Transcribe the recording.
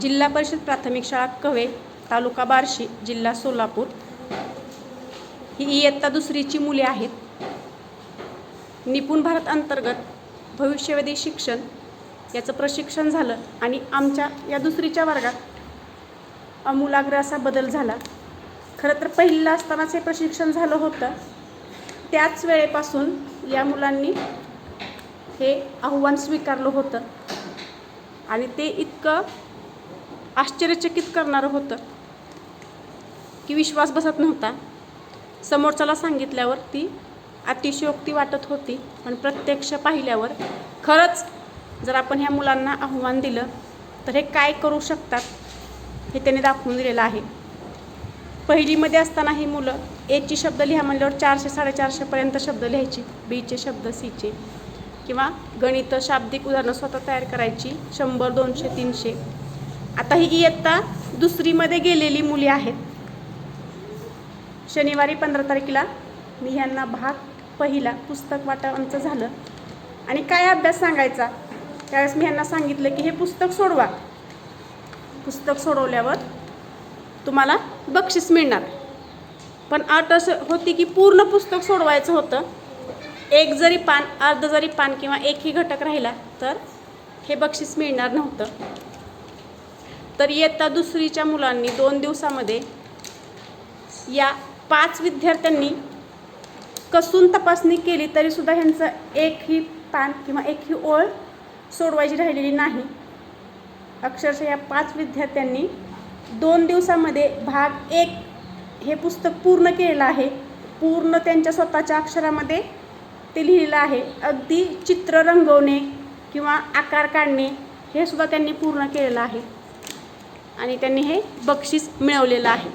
जिल्हा परिषद प्राथमिक शाळा कवे तालुका बार्शी जिल्हा सोलापूर. ही इयत्ता दुसरीची मुले आहेत. निपुण भारत अंतर्गत भविष्यवेधी शिक्षण याचं प्रशिक्षण झालं आणि आमच्या या दुसरीच्या वर्गात अमूलाग्र असा बदल झाला. खरं तर पहिलं असतानाच हे प्रशिक्षण झालं होतं. त्याच वेळेपासून या मुलांनी हे आव्हान स्वीकारलं होतं. आणि ते इतकं आश्चर्यचकित करणारं होतं. की विश्वास बसत नव्हता. समोरच्याला सांगितल्यावर ती अतिशयोक्ती वाटत होती. पण प्रत्यक्ष पाहिल्यावर खरंच जर आपण ह्या मुलांना आव्हान दिलं तर हे काय करू शकतात हे त्याने दाखवून दिलेलं आहे. पहिलीमध्ये असताना ही मुलं एची शब्द लिहा म्हणल्यावर चारशे साडेचारशेपर्यंत शब्द लिहायची. बीचे शब्द सीचे किंवा गणित शाब्दिक उदाहरणं स्वतः तयार करायची. शंभर दोनशे तीनशे. आता ही इयत्ता दुसरीमध्ये गेलेली मुली आहेत. शनिवारी पंधरा तारखेला मी ह्यांना भाग पहिला पुस्तक वाटपांचं झालं. आणि काय अभ्यास सांगायचा? त्यावेळेस मी ह्यांना सांगितलं की हे पुस्तक सोडवा. पुस्तक सोडवल्यावर तुम्हाला बक्षीस मिळणार. पण अट असं होती की पूर्ण पुस्तक सोडवायचं होतं. एक जरी पान अर्ध जरी पान किंवा एकही घटक राहिला तर हे बक्षीस मिळणार नव्हतं. तर इयत्ता दुसरीच्या मुलांनी दोन दिवसामध्ये या पाच विद्यार्थ्यांनी कसून तपासणी केली तरीसुद्धा ह्यांचं एकही पान किंवा एकही ओळ सोडवायची राहिलेली नाही. अक्षरशः या पाच विद्यार्थ्यांनी दोन दिवसामध्ये भाग एक हे पुस्तक पूर्ण केलेलं आहे. पूर्ण त्यांच्या स्वतःच्या अक्षरामध्ये ते लिहिलेलं आहे. अगदी चित्र रंगवणे किंवा आकार काढणे हे सुद्धा त्यांनी पूर्ण केलेलं आहे. आणि त्यांनी हे बक्षीस मिळवलेलं आहे.